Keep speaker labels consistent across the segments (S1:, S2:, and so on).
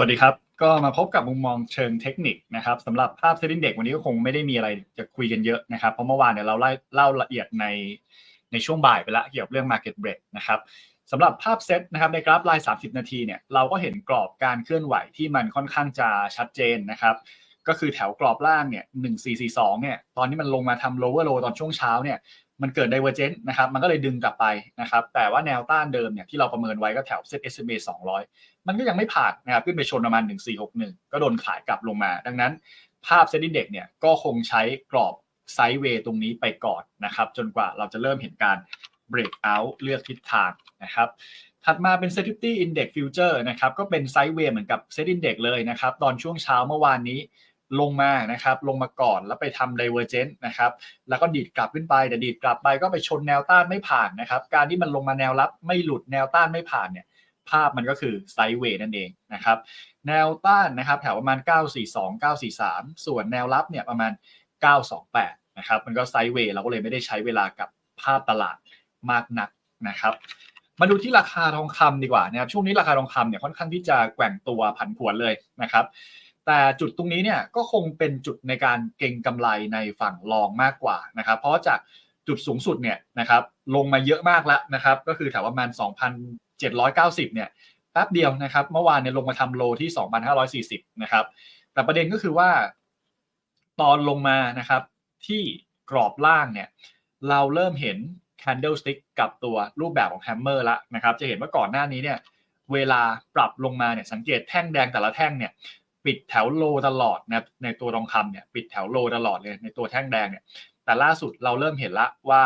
S1: วัสดีครับ ก็มาพบกับมุมมองเชิงเทคนิคนะครับสำหรับภาพเซตอินเด็กวันนี้ก็คงไม่ได้มีอะไรจะคุยกันเยอะนะครับ เพราะเมื่อวานเนี่ยเราเล่าเล่าละเอียดในในช่วงบ่ายไปแล้วเกี่ยวกับเรื่อง Market Break นะครับสำหรับภาพเซตนะครับในกราฟราย 30 นาทีเนี่ยเราก็เห็นกรอบการเคลื่อนไหวที่มันค่อนข้างจะชัดเจนนะครับ ก็คือแถวกรอบล่างเนี่ย1442เนี่ยตอนนี้มันลงมาทำ lower low ตอนช่วงเช้าเนี่ยมันเกิด divergence นะครับ มันก็เลยดึงกลับไปนะครับ แต่ว่าแนวต้านเดิมเนี่ยที่เราประเมินไว้ก็แถวเซ็ต SMA 200 มันก็ยังไม่ผ่านนะครับขึ้นไปชนประมาณ 1461 ก็โดนขายกลับลงมา ดังนั้นภาพเซ็นดิ้เด็กเนี่ยก็คงใช้กรอบไซด์เวย์ตรงนี้ไปก่อนนะครับ จนกว่าเราจะเริ่มเห็นการ break out เลือกทิศทางนะครับถัดมาเป็น Sensitivity Index Future นะครับก็เป็นไซด์เวย์เหมือนกับ Set Index เลยนะครับ ตอนช่วงเช้าเมื่อวานนี้ลงมานะครับ ลงมาก่อนแล้วไปทำ d i v e r g e n c นะครับ แล้วก็ดีดกลับขึ้นไป แต่ดีดกลับไปก็ไปชนแนวต้านไม่ผ่านนะครับ การที่มันลงมาแนวรับไม่หลุดแนวต้านไม่ผ่านเนี่ย ภาพมันก็คือไซด์เวย์นั่นเองนะครับแนวต้านนะครับแถวประมาณ 942 943 ส่วนแนวรับเนี่ยประมาณ 928นะครับมันก็ไซด์เวย์เราก็เลยไม่ได้ใช้เวลากับภาพตลาดมากนักนะครับมาดูที่ราคาทองคำดีกว่านะครับช่วงนี้ราคาทองคำเนี่ยค่อนข้างที่จะแกว่งตัวผันผวนเลยนะครับ แต่จุดตรงนี้เนี่ยก็คงเป็นจุดในการเก็งกำไรในฝั่งรองมากกว่านะครับ เพราะจากจุดสูงสุดเนี่ยนะครับลงมาเยอะมากแล้วนะครับ ก็คือแถวประมาณ 790 เนี่ยแป๊บเดียวนะครับ เมื่อวานเนี่ยลงมาทำโลที่ 2,540 นะครับ แต่ประเด็นก็คือว่าตอนลงมานะครับที่กรอบล่างเนี่ยเราเริ่มเห็น candlestick กับตัวรูปแบบของ hammer ละนะครับ จะเห็นว่าก่อนหน้านี้เนี่ยเวลาปรับลงมาเนี่ยสังเกตแท่งแดงแต่ละแท่งเนี่ยปิดแถวโลตลอดนะในตัวทองคำเนี่ยปิดแถวโลตลอดเลยในตัวแท่งแดงเนี่ยแต่ล่าสุดเราเริ่มเห็นละว่า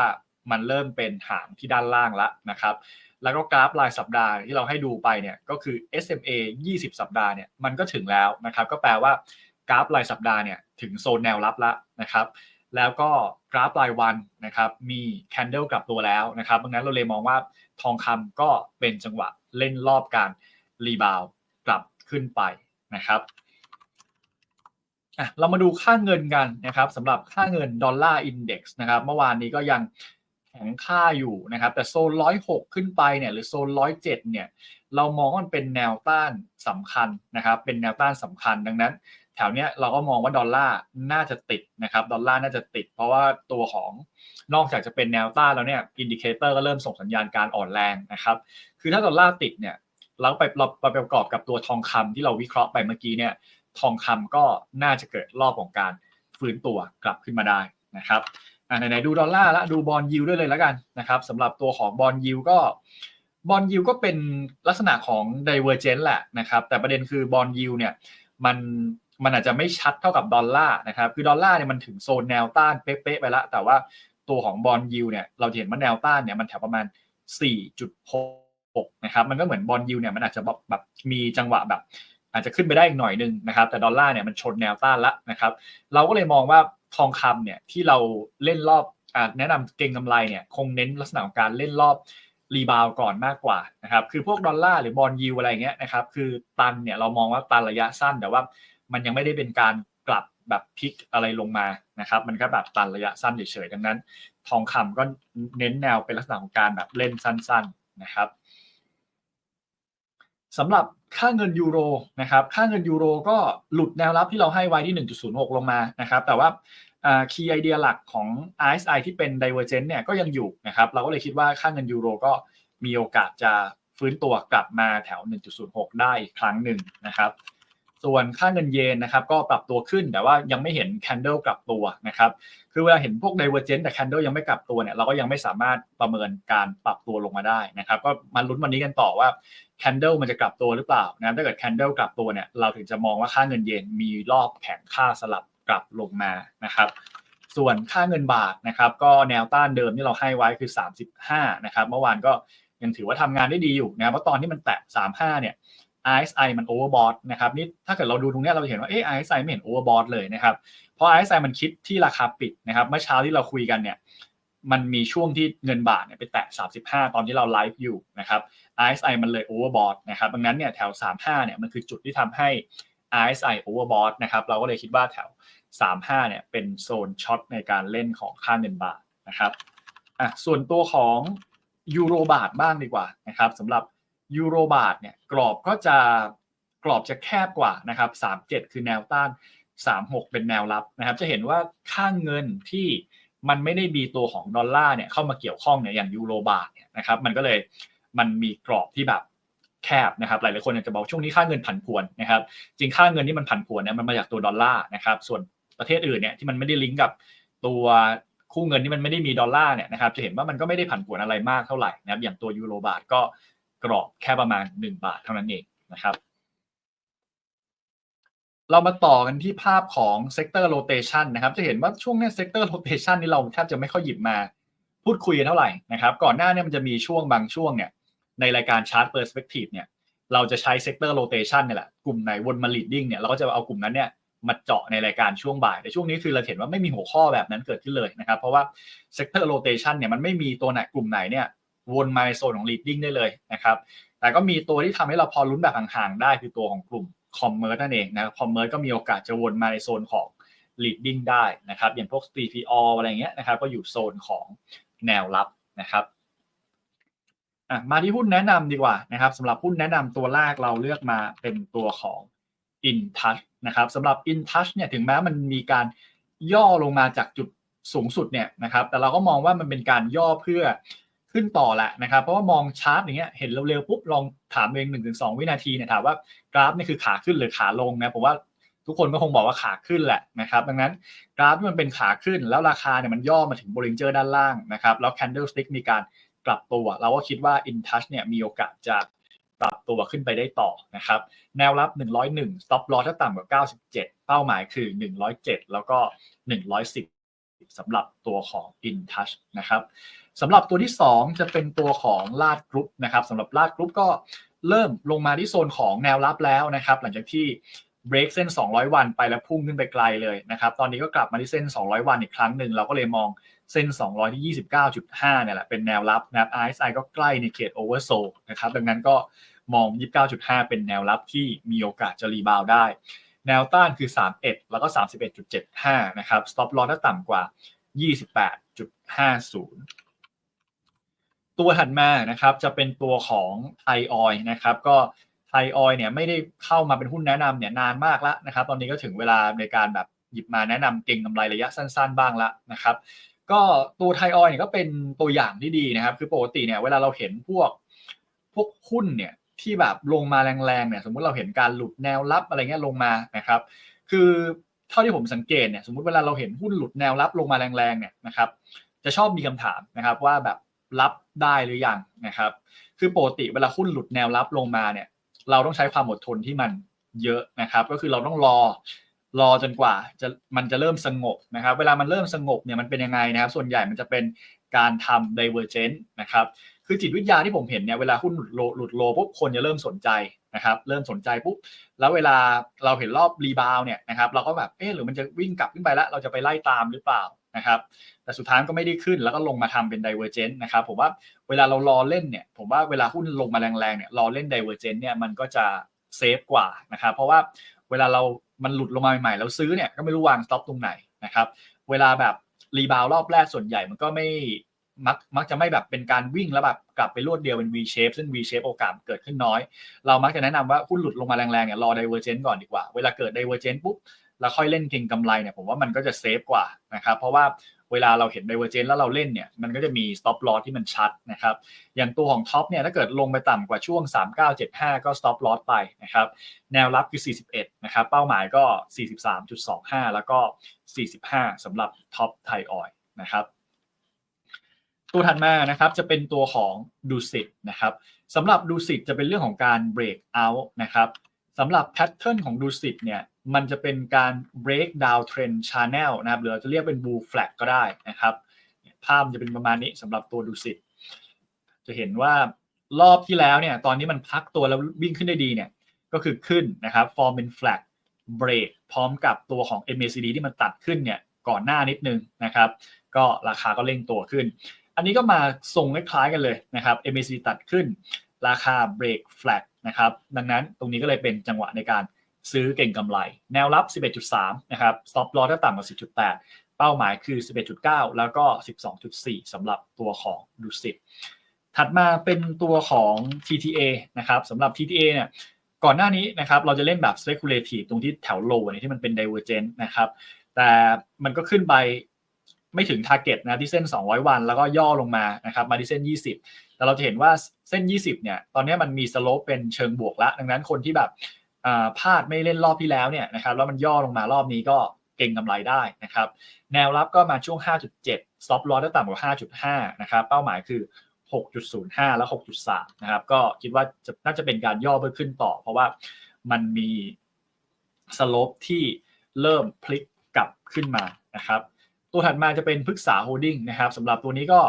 S1: มันเริ่มเป็นหางที่ด้านล่างและนะครับแล้วก็กราฟรายสัปดาห์ที่เราให้ดูไปเนี่ยก็คือ SMA 20 สัปดาห์เนี่ยมันก็ถึงแล้วนะครับก็แปลว่ากราฟรายสัปดาห์เนี่ยถึงโซนแนวรับและนะครับแล้วก็กราฟรายวันนะครับมีแคนเดลกลับตัวแล้วนะครับดังนั้นเราเลยมองว่าทองคำก็เป็นจังหวะเล่นรอบการรีบาวกลับขึ้นไปนะครับเรามาดูค่าเงินกันนะครับสำหรับค่าเงินดอลลาร์อินเด็กซ์นะครับเมื่อวานนี้ก็ยัง แข็งค่าอยู่นะครับ แต่โซน106ขึ้นไปเนี่ยหรือโซน107เจ็ดเนี่ยเรามองว่ามันเป็นแนวต้านสำคัญนะครับ เป็นแนวต้านสำคัญดังนั้น แถวเนี้ยเราก็มองว่าดอลลาร์น่าจะติดนะครับดอลลาร์น่าจะติด เพราะว่าตัวของนอกจากจะเป็นแนวต้านแล้วเนี่ยอินดิเคเตอร์ก็เริ่มส่งสัญญาณการอ่อนแรงนะครับ คือถ้าดอลลาร์ติดเนี่ยเราไปเราไปประกอบกับตัวทองคำที่เราวิเคราะห์ไปเมื่อกี้เนี่ยทองคำก็น่าจะเกิดรอบของการฟื้นตัวกลับขึ้นมาได้นะครับ ไหนๆดูดอลลาร์ล้วดูบอลยิวด้วยเลยแล้วกันนะครับสำหรับตัวของบอลยิวก็บอลยิวก็เป็นลักษณะของ divergence แหละนะครับแต่ประเด็นคือบอลยิวเนี่ยมันมันอาจจะไม่ชัดเท่ากับดอลลาร์นะครับคือดอลลาร์เนี่ยมันถึงโซนแนวต้านเป๊ะๆไปล้วแต่ว่าตัวของบอลยิวเนี่ยเราเห็นว่าแนวต้านเนี่ยมันแถวประมาณ 4.6นะครับมันก็เหมือนบอลยิวเนี่ยมันอาจจะแบบมีจังหวะแบบ อาจจะขึ้นไปได้อีกหน่อยนึงนะครับแต่ดอลลาร์เนี่ยมันชนแนวต้านละนะครับเราก็เลยมองว่า ทองคำเนี่ยที่เราเล่นรอบอแนะนำเก่งกำไรเนี่ยคงเน้นลักษณะของการเล่นรอบรีบาวก่อนมากกว่านะครับคือพวกดอลลาร์หรือบอลยิวอะไรเงี้ยนะครับคือตันเนี่ยเรามองว่าตันระยะสั้นแต่ว่ามันยังไม่ได้เป็นการกลับแบบพลิกอะไรลงมานะครับมันก็แบบตันระยะสั้นเฉยๆดังนั้น ทองคำก็เน้นแนวเป็นลักษณะของการแบบเล่นสั้น ๆนะครับ สำหรับค่าเงินยูโรนะครับค่าเงินยูโรก็หลุดแนวรับที่เราให้ไว้ที่ 1.06 ลงมานะครับแต่ว่าคีย์ไอเดียหลักของ RSI ที่เป็น Divergent เนี่ยก็ยังอยู่นะครับเราก็เลยคิดว่าค่าเงินยูโรก็มีโอกาสจะฟื้นตัวกลับมาแถว 1.06 ได้อีกครั้งหนึ่งนะครับ ส่วนค่าเงินเยนนะครับก็ปรับตัวขึ้นแต่ว่ายังไม่เห็นแคนเดลกลับตัวนะครับคือเวลาเห็นพวก Divergent แต่แคนเดลยังไม่กลับตัวเนี่ยเราก็ยังไม่สามารถประเมินการปรับตัวลงมาได้นะครับก็มาลุ้นวันนี้กันต่อว่าแคนเดลมันจะกลับตัวหรือเปล่านะถ้าเกิดแคนเดลกลับตัวเนี่ยเราถึงจะมองว่าค่าเงินเยนมีรอบแข็งค่าสลับกลับลงมานะครับส่วนค่าเงินบาทนะครับก็แนวต้านเดิมที่เราให้ไว้คือ 35นะครับเมื่อวานก็ยังถือว่าทำงานได้ดีอยู่นะเพราะตอนที่มันแตะ35เนี่ย RSI มัน overbought นะครับนี่ถ้าเกิดเราดูตรงนี้เราจะเห็นว่าเออ RSI ไม่เห็น overbought เลยนะครับเพราะ RSI มันคิดที่ราคาปิดนะครับเมื่อเช้าที่เราคุยกันเนี่ยมันมีช่วงที่เงินบาทเนี่ยไปแตะ 35 ตอนที่เราไลฟ์อยู่นะครับ RSI มันเลย overbought นะครับดังนั้นเนี่ยแถว 35 เนี่ยมันคือจุดที่ทำให้ RSI overbought นะครับเราก็เลยคิดว่าแถว 35 เนี่ยเป็นโซนช็อตในการเล่นของค่าเงินบาทนะครับอะส่วนตัวของยูโรบาทบ้างดีกว่านะครับสำหรับ ยูโรบาทเนี่ยกรอบก็จะกรอบจะแคบกว่านะครับ37 คือแนวต้าน 36 เป็นแนวรับนะครับ จะเห็นว่าค่างเงินที่มันไม่ได้มีตัวของดอลลาร์เนี่ยเข้ามาเกี่ยวข้องเนี่ยอย่างยูโรบาทเนี่ยนะครับมันก็เลยมันมีกรอบที่แบบแคบนะครับหลายๆคนอาจจะบอกช่วงนี้ค่าเงินผันผวนนะครับจริงค่าเงินที่มันผันผวนเนี่ยมันมาจากตัวดอลลาร์นะครับส่วนประเทศอื่นเนี่ยที่มันไม่ได้ลิงก์กับตัวคู่เงินที่มันไม่ได้มีดอลลาร์เนี่ยนะครับจะเห็นว่ามันก็ไม่ได้ผันผวนอะไรมากเท่าไหร่นะครับอย่างตัวยูโรบาทก็ กรอบแค่ประมาณ 1 บาทเท่านั้นเองนะครับ เรามาต่อกันที่ภาพของ sector rotation นนะครับ จะเห็นว่าช่วงนี้ sector rotation นี่เราแทบจะไม่ค่อยหยิบมาพูดคุยกันเท่าไหร่นะครับ ก่อนหน้าเนี้มันจะมีช่วงบางช่วงเนี่ยในรายการ chart perspective เนี่ยเราจะใช้ sector rotation เนี่ยแหละกลุ่มไหนวนมา leading เนี่ยเราก็จะเอากลุ่มนั้นเนี่ยมาเจาะในรายการช่วงบ่าย แต่ช่วงนี้คือเราเห็นว่าไม่มีหัวข้อแบบนั้นเกิดขึ้นเลยนะครับ เพราะว่า sector rotation เนี่ยมันไม่มีตัวไหนกลุ่มไหนเนี่ย วนมาในโซนของ leading ได้เลยนะครับ แต่ก็มีตัวที่ทำให้เราพอลุ้นแบบห่างๆได้คือตัวของกลุ่มคอมเมอร์นั่นเองนะครับคอมเมอร์ก็มีโอกาสจะวนมาในโซนของ leading ได้นะครับ อย่างพวก CPO อะไรเงี้ยนะครับ ก็อยู่โซนของแนวรับนะครับมาที่หุ้นแนะนำดีกว่านะครับสำหรับหุ้นแนะนำตัวแรกเราเลือกมาเป็นตัวของ InTouch นะครับสำหรับ InTouch เนี่ยถึงแม้มันมีการย่อลงมาจากจุดสูงสุดเนี่ยนะครับ แต่เราก็มองว่ามันเป็นการย่อเพื่อ ขึ้นต่อแหละนะครับ เพราะว่ามองชาร์ตอย่างเงี้ยเห็นเร็วๆปุ๊บลองถามเองหนึ่งถึงสองวินาทีเนี่ยถามว่ากราฟนี่คือขาขึ้นหรือขาลงนะผมว่าทุกคนก็คงบอกว่าขาขึ้นแหละนะครับ ดังนั้นกราฟที่มันเป็นขาขึ้นแล้วราคาเนี่ยมันย่อมาถึงบริงเจอร์ด้านล่างนะครับ แล้ว candlestick มีการกลับตัว เราก็คิดว่า InTouch เนี่ยมีโอกาสจะปรับตัวขึ้นไปได้ต่อนะครับ แนวรับ 101 stop loss ถ้าต่ำกว่า 97 เป้าหมายคือ 107 แล้วก็ 110สำหรับตัวของ InTouch นะครับ สำหรับตัวที่ 2 จะเป็นตัวของลาดกรุ๊ปนะครับสำหรับลาดกรุ๊ปก็เริ่มลงมาที่โซนของแนวรับแล้วนะครับ หลังจากที่ break เส้น 200 วันไปแล้วพุ่งขึ้นไปไกลเลยนะครับ ตอนนี้ก็กลับมาที่เส้น 200 วันอีกครั้งหนึ่ง เราก็เลยมองเส้น 200 ที่ 29.5 เนี่ยแหละ เป็นแนวรับนะครับ RSI ก็ใกล้ในเขต oversold นะครับ ดังนั้นก็มอง 29.5 เป็นแนวรับที่มีโอกาสจะรีบาวได้ แนวต้านคือ 31 แล้วก็ 31.75 นะครับ stop loss ถ้าต่ำกว่า 28.50 ตัวถัดมานะครับจะเป็นตัวของไทยออยนะครับก็ไทยออยเนี่ยไม่ได้เข้ามาเป็นหุ้นแนะนำเนี่ยนานมากแล้วนะครับ ตอนนี้ก็ถึงเวลาในการแบบหยิบมาแนะนำเก่งกำไรระยะสั้น ๆ บ้างละนะครับ ก็ตัวไทยออยเนี่ยก็เป็นตัวอย่างที่ดีนะครับ คือปกติเนี่ยเวลาเราเห็นพวกพวกหุ้นเนี่ยที่แบบลงมาแรงๆเนี่ยสมมติเราเห็นการหลุดแนวรับอะไรเงี้ยลงมานะครับ คือเท่าที่ผมสังเกตเนี่ยสมมติเวลาเราเห็นหุ้นหลุดแนวรับลงมาแรงๆเนี่ยนะครับ จะชอบมีคำถามนะครับว่าแบบ รับได้หรือยังนะครับ คือปกติเวลาหุ้นหลุดแนวรับลงมาเนี่ย เราต้องใช้ความอดทนที่มันเยอะนะครับ ก็คือเราต้องรอรอจนกว่าจะมันจะเริ่มสงบนะครับ เวลามันเริ่มสงบเนี่ยมันเป็นยังไงนะครับ ส่วนใหญ่มันจะเป็นการทำ divergent นะครับ คือจิตวิทยาที่ผมเห็นเนี่ยเวลาหุ้นหลุดโลหลุดโลปุ๊บคนจะเริ่มสนใจนะครับ เริ่มสนใจปุ๊บแล้วเวลาเราเห็นรอบรีบาวเนี่ยนะครับ เราก็แบบเออหรือมันจะวิ่งกลับขึ้นไปแล้ว เราจะไปไล่ตามหรือเปล่า นะครับแต่สุดท้ายก็ไม่ได้ขึ้นแล้วก็ลงมาทำเป็น divergent นะครับผมว่าเวลาเรารอเล่นเนี่ยผมว่าเวลาหุ้นลงมาแรงๆเนี่ยรอเล่น divergent เนี่ยมันก็จะเซฟกว่านะครับเพราะว่าเวลาเรามันหลุดลงมาใหม่ๆแล้วซื้อเนี่ยก็ไม่รู้วางสต็อปตรงไหนนะครับเวลาแบบรีบาวรอบแรกส่วนใหญ่มันก็ไม่มักมักจะไม่แบบเป็นการวิ่งแล้วแบบกลับไปรวดเดียวเป็น V shape ซึ่ง V shape โอกาสเกิดขึ้นน้อย เรามักจะแนะนำว่าหุ้นหลุดลงมาแรงๆเนี่ยรอ divergent ก่อนดีกว่า เวลาเกิด divergent ปุ๊บ แล้วค่อยเล่นเก็งกำไรเนี่ยผมว่ามันก็จะเซฟกว่านะครับเพราะว่าเวลาเราเห็น divergent แล้วเราเล่นเนี่ยมันก็จะมี stop loss ที่มันชัดนะครับอย่างตัวของท็อปเนี่ยถ้าเกิดลงไปต่ำกว่าช่วง 3975 ก็ stop loss ไปนะครับแนวรับคือ 41นะครับเป้าหมายก็ 43.25 แล้วก็ 45สำหรับท็อปไทยออยนะครับตัวถัดมานะครับจะเป็นตัวของดูสิตนะครับสำหรับดูสิตจะเป็นเรื่องของการ break out นะครับสำหรับแพทเทิร์นของดูสิตเนี่ย มันจะเป็นการ break down trend channel นะครับหรือจะเรียกเป็น bull flag ก็ได้นะครับ ภาพจะเป็นประมาณนี้สำหรับตัวดูสิตจะเห็นว่ารอบที่แล้วเนี่ยตอนนี้มันพักตัวแล้ววิ่งขึ้นได้ดีเนี่ยก็คือขึ้นนะครับ form เป็น flag break พร้อมกับตัวของ MACD ที่มันตัดขึ้นเนี่ยก่อนหน้านิดนึงนะครับ ก็ราคาก็เร่งตัวขึ้น อันนี้ก็มาทรงคล้ายๆกันเลยนะครับ MACD ตัดขึ้น ราคา break flag นะครับดังนั้นตรงนี้ก็เลยเป็นจังหวะในการ ซื้อเก่งกำไร แนวรับ 11.3 นะครับ stop loss ถ้าต่ำกว่า 10.8 เป้าหมายคือ 11.9 แล้วก็ 12.4สำหรับตัวของดูสิตถัดมาเป็นตัวของ TTA นะครับสำหรับ TTA เนี่ยก่อนหน้านี้นะครับเราจะเล่นแบบ speculative ตรงที่แถว low เนี่ยที่มันเป็น divergent นะครับ แต่มันก็ขึ้นไปไม่ถึง target นะที่เส้น 200 วัน แล้วก็ย่อลงมานะครับมาที่เส้น 20 แต่เราจะเห็นว่าเส้น 20 เนี่ยตอนนี้มันมีสโลปเป็นเชิงบวกละ ดังนั้นคนที่แบบ พลาดไม่เล่นรอบที่แล้วเนี่ยนะครับแล้วมันย่อลงมารอบนี้ก็เก่งกำไรได้นะครับ แนวรับก็มาช่วง 5.7 stop loss ได้ต่ำกว่า 5.5 นะครับ เป้าหมายคือ 6.05 แล้ว 6.3 นะครับ ก็คิดว่าจะน่าจะเป็นการย่อเพื่อขึ้นต่อ เพราะว่ามันมีสโลปที่เริ่มพลิกกลับขึ้นมานะครับ ตัวถัดมาจะเป็นพฤกษาโฮดดิ้งนะครับสำหรับตัวนี้ก็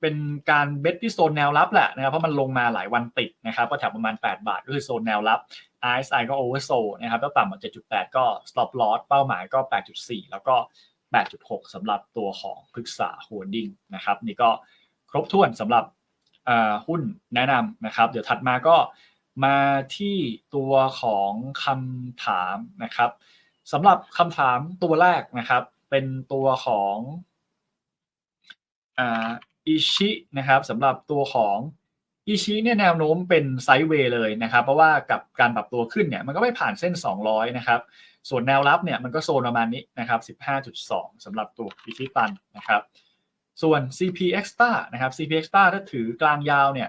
S1: เป็นการเบสที่โซนแนวรับแหละนะครับเพราะมันลงมาหลายวันติดนะครับก็แถวประมาณ 8 บาทก็คือโซนแนวรับ RSI ก็ oversold นะครับแล้วต่ำกว่า7.8 ก็ stop loss เป้าหมายก็ 8.4 แล้วก็ 8.6สำหรับตัวของพฤกษาโฮดดิ้งนะครับนี่ก็ครบถ้วนสำหรับหุ้นแนะนำนะครับ เดี๋ยวถัดมาก็มาที่ตัวของคำถามนะครับสำหรับคำถามตัวแรกนะครับ เป็นตัวของ อิชินะครับสำหรับตัวของอิชิเนี่ยแนวโน้มเป็นไซด์เวย์เลยนะครับ เพราะว่ากับการปรับตัวขึ้นเนี่ยมันก็ไม่ผ่านเส้น 200 นะครับ ส่วนแนวรับเนี่ยมันก็โซนประมาณนี้นะครับ 15.2สำหรับตัวอิชิตันนะครับ ส่วน CP Extra นะครับ CP Extra ถ้าถือกลางยาวเนี่ย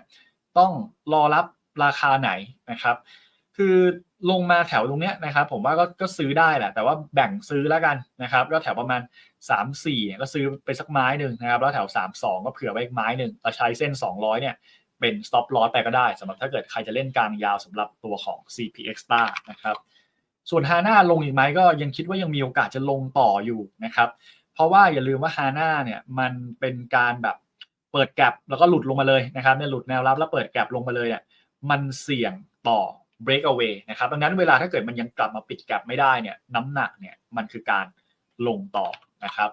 S1: ต้องรอรับราคาไหนนะครับ คือลงมาแถวตรงเนี้ยนะครับ ผมว่าก็ก็ซื้อได้แหละ แต่ว่าแบ่งซื้อแล้วกันนะครับก็แถวประมาณ 3 4 ก็ซื้อไปสักไม้หนึ่งนะครับ แล้วแถว 3 2 ก็เผื่อไว้อีกไม้หนึ่งเราใช้เส้น 200 เนี่ยเป็น stop loss ไปก็ได้สำหรับถ้าเกิดใครจะเล่นกลางยาวสำหรับตัวของ CP Extra นะครับ ส่วนฮาน่าลงอีกไหมก็ยังคิดว่ายังมีโอกาสจะลงต่ออยู่นะครับ เพราะว่าอย่าลืมว่าฮาน่าเนี่ยมันเป็นการแบบเปิดแกลบแล้วก็หลุดลงมาเลยนะครับเนี่ยหลุดแนวรับแล้วเปิดแกลบลงมาเลยเนี่ยมันเสี่ยงต่อ break away นะครับดังนั้นเวลาถ้าเกิดมันยังกลับมาปิดแกลบไม่ได้เนี่ยน้ำหนักเนี่ยมันคือการลงต่อนะครับ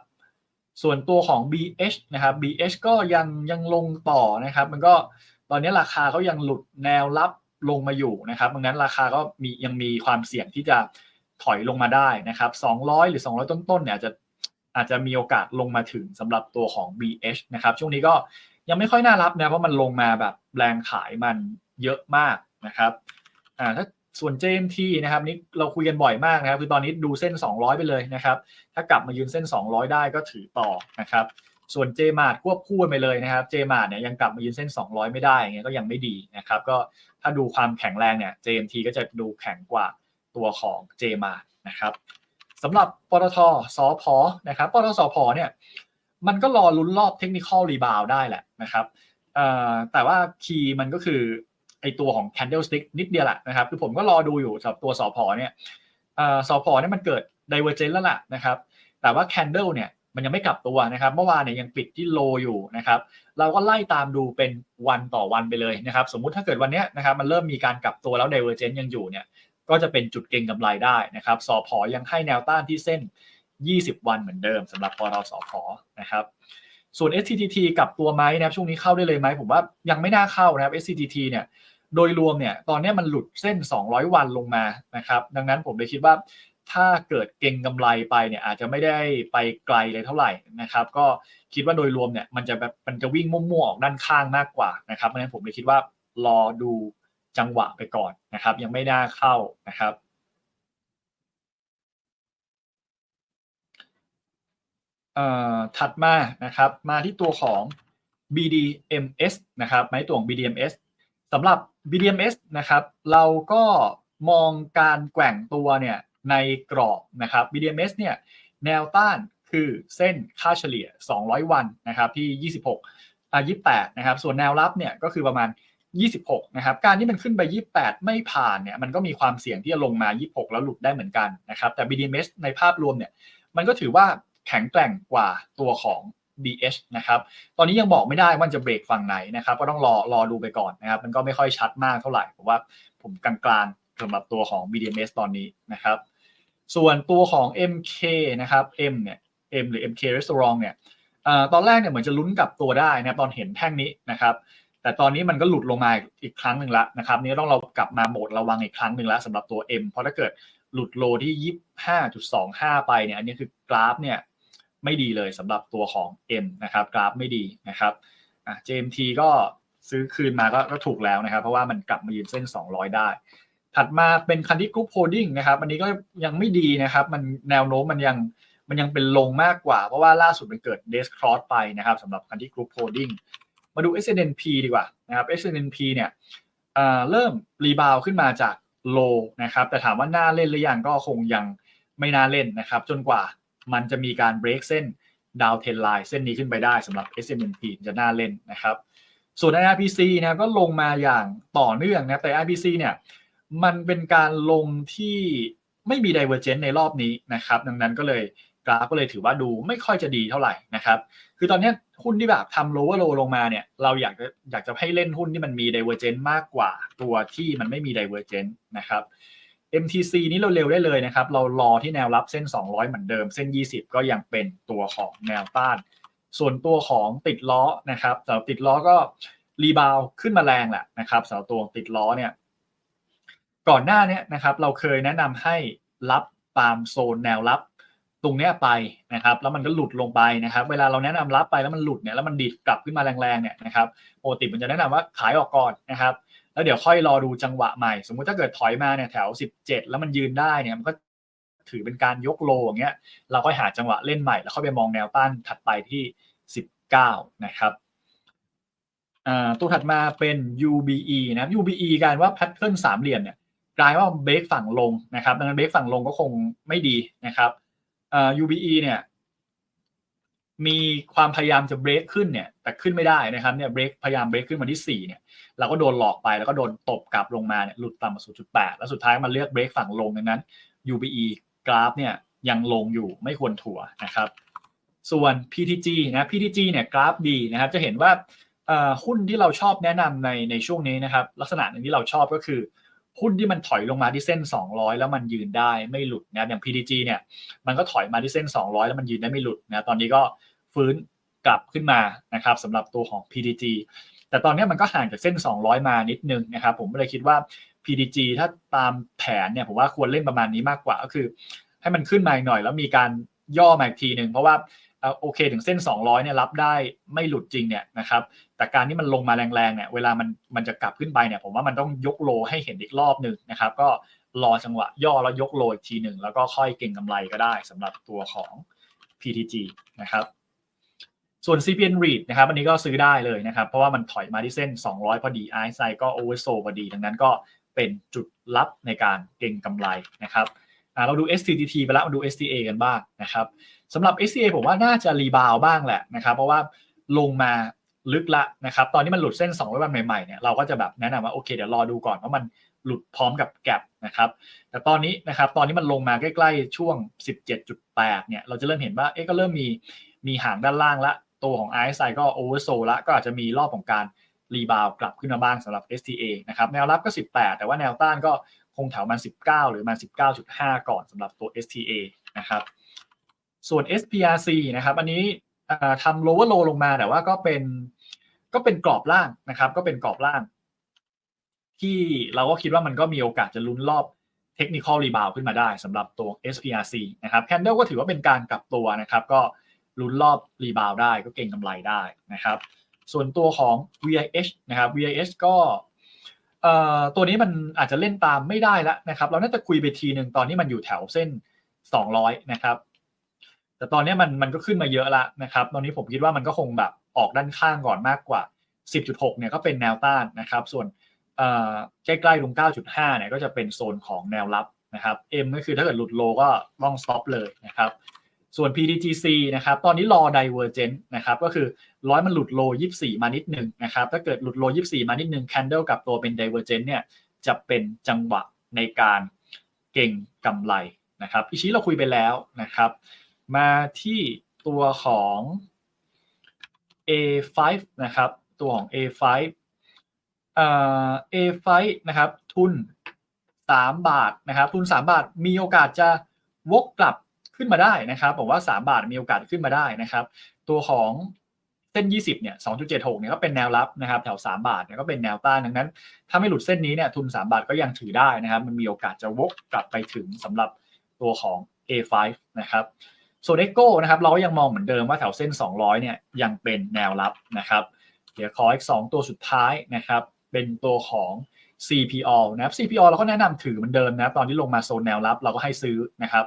S1: ส่วนตัวของ BH นะครับ BH ก็ยังยังลงต่อนะครับ มันก็ตอนนี้ราคาเขายังหลุดแนวรับลงมาอยู่นะครับดังนั้นราคาก็มียังมีความเสี่ยงที่จะถอยลงมาได้นะครับ 200 หรือ 200 ต้นๆเนี่ยอาจะอาจจะมีโอกาสลงมาถึงสำหรับตัวของ BH นะครับ ช่วงนี้ก็ยังไม่ค่อยน่ารับนะเพราะมันลงมาแบบแรงขายมันเยอะมากนะครับ อ่าถ้าส่วน JMT นะครับนี่เราคุยกันบ่อยมากนะครับคือตอนนี้ดูเส้น 200 ไปเลยนะครับ ถ้ากลับมายืนเส้น 200 ได้ก็ถือต่อนะครับ ส่วน JMart ควบคู่ไปเลยนะครับ JMart เนี่ยยังกลับมายืนเส้น 200 ไม่ได้เงี้ยก็ยังไม่ดีนะครับ ก็ถ้าดูความแข็งแรงเนี่ย JMT ก็จะดูแข็งกว่าตัวของ JMart นะครับสำหรับปตทสอพอนะครับปตทสพอเนี่ยมันก็รอลุ้นรอบเทคนิคอลรีบาวได้แหละนะครับแต่ว่าคีย์มันก็คือ อตัวของ candlestick นิดเดียวแหละนะครับคือผมก็รอดูอยู่สำหรับตัวสพเนี่ยสพเนี่ยมันเกิด divergence แล้วล่ะนะครับแต่ว่า candle เนี่ยมันยังไม่กลับตัวนะครับ เมื่อวานเนี่ยยังปิดที่โลอยู่นะครับ เราก็ไล่ตามดูเป็นวันต่อวันไปเลยนะครับ สมมุติถ้าเกิดวันนี้นะครับมันเริ่มมีการกลับตัวแล้ว divergence ยังอยู่เนี่ยก็จะเป็นจุดเก็งกำไรได้นะครับสพยังให้แนวต้านที่เส้น 20 วันเหมือนเดิมสำหรับปตทสพนะครับส่วน SCTT กลับตัวไหมนะครับช่วงนี้เข้าได้เลยไหมผมว่ายังไม่น่าเข้านะครับ SCTT เนี่ย โดยรวมเนี่ยตอนนี้มันหลุดเส้น 200 วันลงมานะครับ ดังนั้นผมเลยคิดว่าถ้าเกิดเก่งกำไรไปเนี่ยอาจจะไม่ได้ไปไกลเลยเท่าไหร่นะครับ ก็คิดว่าโดยรวมเนี่ยมันจะแบบมันจะวิ่งมั่วๆออกด้านข้างมากกว่านะครับเพราะฉะนั้นผมเลยคิดว่ารอดูจังหวะไปก่อนนะครับ ยังไม่น่าเข้านะครับถัดมานะครับมาที่ตัวของ BDMs นะครับไม้ตัวของ BDMs สำหรับ BDMs นะครับ เราก็มองการแกว่งตัวเนี่ยในกรอบนะครับ BDMs เนี่ยแนวต้านคือเส้นค่าเฉลี่ย 200 วันนะครับที่ 26อ่า28 นะครับ ส่วนแนวรับเนี่ยก็คือประมาณ 26 นะครับ การที่มันขึ้นไป 28 ไม่ผ่านเนี่ยมันก็มีความเสี่ยงที่จะลงมา 26 แล้วหลุดได้เหมือนกันนะครับ แต่ BDMs ในภาพรวมเนี่ยมันก็ถือว่าแข็งแกร่งกว่าตัวของ BH นะครับ ตอนนี้ยังบอกไม่ได้ว่าจะเบรกฝั่งไหนนะครับ ก็ต้องรอรอดูไปก่อนนะครับ มันก็ไม่ค่อยชัดมากเท่าไหร่เพราะว่าผมกลางๆสำหรับตัวของ BDMs ตอนนี้นะครับ ส่วนตัวของ MK นะครับ M เนี่ย M หรือ MK Restaurant เนี่ยตอนแรกเนี่ยเหมือนจะลุ้นกับตัวได้นะตอนเห็นแท่งนี้นะครับ แต่ตอนนี้มันก็หลุดลงมาอีกครั้งหนึ่งละนะครับนี่ต้องเรากลับมาโหมดระวังอีกครั้งหนึ่งล้วสำหรับตัว M เพราะถ้าเกิดหลุดโลที่ 25.25 ไปเนี่ยอันนี้คือกราฟเนี่ย ไม่ดีเลยสำหรับตัวของ M นะครับกราฟไม่ดีนะครับอะ JMT ก็ซื้อคืนมาก็ก็ถูกแล้วนะครับ เพราะว่ามันกลับมายืนเส้น 200 ได้ ถัดมาเป็นคันที่กรุ๊ปโฮดดิ้งนะครับอันนี้ก็ยังไม่ดีนะครับ มันแนวโน้มมันยังมันยังเป็นลงมากกว่า เพราะว่าล่าสุดมันเกิดเดสครอสไปนะครับสำหรับคันที่กรุ๊ปโฮดดิ้งมาดู SNP ดีกว่านะครับ SNP เนี่ยเอ่อเริ่มรีบาวขึ้นมาจากโลนะครับแต่ถามว่าน่าเล่นหรือยังก็คงยังไม่น่าเล่นนะครับ จนกว่า มันจะมีการเบรกเส้นดาวเทนไลน์เส้นนี้ขึ้นไปได้สำหรับ SNP จะน่าเล่นนะครับ ส่วน IRPC นะก็ลงมาอย่างต่อเนื่องนะแต่ IRPC เนี่ยมันเป็นการลงที่ไม่มี Divergence ในรอบนี้นะครับ ดังนั้นก็เลยกราฟก็เลยถือว่าดูไม่ค่อยจะดีเท่าไหร่นะครับ คือตอนนี้หุ้นที่แบบทำ lower low ลงมาเนี่ย เราอยากจะอยากจะให้เล่นหุ้นที่มันมี Divergence มากกว่าตัวที่มันไม่มี Divergence นะครับ MTC นี้เราเร็วได้เลยนะครับ เรารอที่แนวรับเส้น 200 เหมือนเดิม เส้น 20 ก็ยังเป็นตัวของแนวต้าน ส่วนตัวของติดล้อนะครับสำหรับติดล้อก็รีบาวขึ้นมาแรงแหละนะครับสำหรับตัวติดล้อเนี่ย ก่อนหน้านี้นะครับ เราเคยแนะนำให้รับตามโซนแนวรับตรงเนี้ยไปนะครับ แล้วมันก็หลุดลงไปนะครับ เวลาเราแนะนำรับไปแล้วมันหลุดเนี่ยแล้วมันดีดกลับขึ้นมาแรงๆเนี่ยนะครับปกติมันจะแนะนำว่าขายออกก่อนนะครับ แล้วเดี๋ยวค่อยรอดูจังหวะใหม่ สมมุติถ้าเกิดถอยมาเนี่ยแถว 17 แล้วมันยืนได้เนี่ยมันก็ถือเป็นการยกโลอย่างเงี้ยเราก็หาจังหวะเล่นใหม่ แล้วค่อยไปมองแนวต้านถัดไปที่ 19 นะครับตัวถัดมาเป็น UBE นะครับ UBE กายว่าแพทเทิร์นสามเหลี่ยมเนี่ยกลายว่าเบรกฝั่งลงนะครับดังนั้นเบรกฝั่งลงก็คงไม่ดีนะครับ UBE เนี่ย มีความพยายามจะเบรกขึ้นเนี่ย แต่ขึ้นไม่ได้นะครับเนี่ยเบรกพยายามเบรกขึ้นมาที่ 4 เนี่ย เราก็โดนหลอกไปแล้วก็โดนตบกลับลงมาเนี่ยหลุดต่ำมา0.8 แล้วสุดท้ายมันเลือกเบรกฝั่งลงดังนั้น UBE กราฟเนี่ยยังลงอยู่ไม่ควรถัวนะครับ ส่วน PTG นะ PTG เนี่ยกราฟดีนะครับ จะเห็นว่าหุ้นที่เราชอบแนะนำในในช่วงนี้นะครับ ลักษณะหนึ่งที่เราชอบก็คือ หุ้นที่มันถอยลงมาที่เส้น 200 แล้วมันยืนได้ไม่หลุดนะอย่าง PTG เนี่ยมันก็ถอยมาที่เส้น 200 แล้วมันยืนได้ไม่หลุดนะตอนนี้ก็ฟื้นกลับขึ้นมานะครับสำหรับตัวของ PTG แต่ตอนนี้มันก็ห่างจากเส้น 200 มานิดนึงนะครับผมเลยคิดว่า PTG ถ้าตามแผนเนี่ยผมว่าควรเล่นประมาณนี้มากกว่าก็คือ ให้มันขึ้นมาอีกหน่อยแล้วมีการย่อมาอีกทีหนึ่งเพราะว่า โอเคถึงเส้น 200เนี่ยรับได้ไม่หลุดจริงเนี่ยนะครับแต่การที่มันลงมาแรงๆเนี่ยเวลามันมันจะกลับขึ้นไปเนี่ยผมว่ามันต้องยกโลให้เห็นอีกรอบหนึ่งนะครับ ก็รอจังหวะย่อแล้วยกโลอีกทีหนึ่งแล้วก็ค่อยเก่งกำไรก็ได้สำหรับตัวของ PTG นะครับส่วน CPN REIT นะครับอันนี้ก็ซื้อได้เลยนะครับ เพราะว่ามันถอยมาที่เส้น 200 พอดี RSI ก็ oversold พอดีดังนั้นก็เป็นจุดรับในการเก่งกำไรนะครับ เราดู STTT ไปแล้วมาดู STA กันบ้างนะครับสำหรับ SCA ผมว่าน่าจะรีบาวบ้างแหละนะครับ เพราะว่าลงมาลึกละนะครับ ตอนนี้มันหลุดเส้น200วันใหม่ๆเนี่ยเราก็จะแบบแนะนำว่าโอเคเดี๋ยวรอดูก่อนว่ามันหลุดพร้อมกับแกลบนะครับ แต่ตอนนี้นะครับตอนนี้มันลงมาใกล้ๆช่วง 17.8 เนี่ย เราจะเริ่มเห็นว่าเอ๊ะก็เริ่มมีมีหางด้านล่างละ ตัวของ RSI ก็โอเวอร์โซละ ก็อาจจะมีรอบของการรีบาวกลับขึ้นมาบ้างสำหรับ STA นะครับ แนวรับก็ 18 แต่ว่าแนวต้านก็ คงแถวมัน19 หรือมัน19.5 ก่อนสำหรับตัว STA นะครับ ส่วน SPRC นะครับ อันนี้ทำ lower low ลงมาแต่ว่าก็เป็นก็เป็นกรอบล่างนะครับ ก็เป็นกรอบล่าง ที่เราก็คิดว่ามันก็มีโอกาสจะลุ้นรอบเทคนิคอลรีบาวขึ้นมาได้สำหรับตัว SPRC นะครับแคนเดลก็ถือว่าเป็นการกลับตัวนะครับ ก็ลุ้นรอบรีบาวได้ก็เก่งกำไรได้นะครับ ส่วนตัวของ VIH นะครับ VIH ก็ ตัวนี้มันอาจจะเล่นตามไม่ได้แล้วนะครับ เราน่าจะคุยไปทีหนึ่งตอนนี้มันอยู่แถวเส้น 200 นะครับ แต่ตอนนี้มันมันก็ขึ้นมาเยอะละนะครับ ตอนนี้ผมคิดว่ามันก็คงแบบออกด้านข้างก่อนมากกว่า 10.6 เนี่ยก็เป็นแนวต้านนะครับ ส่วนใกล้ๆตรง 9.5 เนี่ยก็จะเป็นโซนของแนวรับนะครับ M ก็คือถ้าเกิดหลุดโลก็ต้อง stop เลยนะครับ ส่วน PDGC นะครับตอนนี้รอ divergent นะครับก็คือร้อยมันหลุดโล 24 มานิดหนึ่งนะครับถ้าเกิดหลุดโล 24 มานิดหนึ่ง candle กับตัวเป็น divergent เนี่ยจะเป็นจังหวะในการเก่งกำไรนะครับอีชี้เราคุยไปแล้วนะครับ มาที่ตัวของ A5 นะครับตัวของ A5 เอ่อ A5 นะครับทุน 3 บาทนะครับทุน 3 บาทมีโอกาสจะวกกลับ ขึ้นมาได้นะครับผมว่า 3 บาทมีโอกาสขึ้นมาได้นะครับ ตัวของเส้น 20 เนี่ย 2.76 เนี่ยก็เป็นแนวรับนะครับ แถว 3 บาทเนี่ยก็เป็นแนวต้านดังนั้น ถ้าไม่หลุดเส้นนี้เนี่ยทุน 3 บาทก็ยังถือได้นะครับ มันมีโอกาสจะวกกลับไปถึงสำหรับตัวของ A5 นะครับส่วน Echo นะครับเราก็ยังมองเหมือนเดิมว่าแถวเส้น 200 เนี่ยยังเป็นแนวรับนะครับ เดี๋ยวขออีก 2 ตัวสุดท้ายนะครับ เป็นตัวของ CPO นะครับ CPO เราก็แนะนำถือเหมือนเดิมนะครับ ตอนที่ลงมาโซนแนวรับเราก็ให้ซื้อนะครับ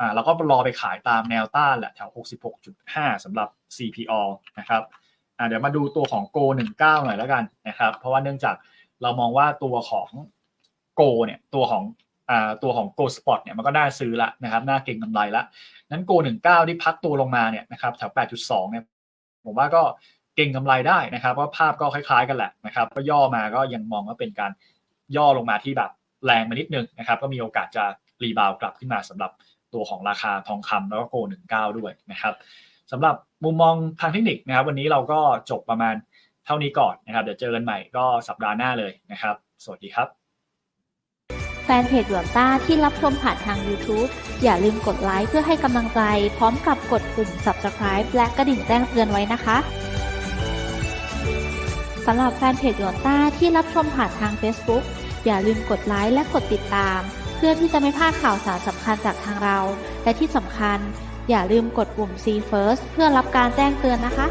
S1: อ่าเราก็รอไปขายตามแนวต้านแหละแถว 66.5สำหรับ CPO นะครับอ่าเดี๋ยวมาดูตัวของ Go 19 หน่อยแล้วกันนะครับ เพราะว่าเนื่องจากเรามองว่าตัวของ Go เนี่ยตัวของอ่าตัวของ Go Spot เนี่ยมันก็น่าซื้อละนะครับน่าเก็งกำไรละนั้น Go 19 ที่พักตัวลงมาเนี่ยนะครับแถว 8.2 เนี่ยผมว่าก็เก่งกำไรได้นะครับว่าภาพก็คล้ายๆกันแหละนะครับก็ย่อมาก็ยังมองว่าเป็นการย่อลงมาที่แบบแรงมานิดนึงนะครับ ก็มีโอกาสจะรีบาวกลับขึ้นมาสำหรับ ตัวของราคาทองคำแล้วก็โก19ด้วยนะครับสำหรับมุมมองทางเทคนิคนะครับ วันนี้เราก็จบประมาณเท่านี้ก่อนนะครับ เดี๋ยวเจอกันใหม่ก็สัปดาห์หน้าเลยนะครับ สวัสดีครับ
S2: แฟนเพจหยวนต้าที่รับชมผ่านทาง YouTube อย่าลืมกดไลค์เพื่อให้กำลังใจ พร้อมกับกดปุ่ม Subscribe และกระดิ่งแจ้งเตือนไว้นะคะสำหรับแฟนเพจหยวนต้าที่รับชมผ่านทาง Facebook อย่าลืมกดไลค์และกดติดตาม เพื่อที่จะไม่พลาดข่าวสารสำ คัญจากทางเรา และที่สำคัญอย่าลืมกดปุ่ม See First เพื่อรับการแจ้งเตือนนะคะ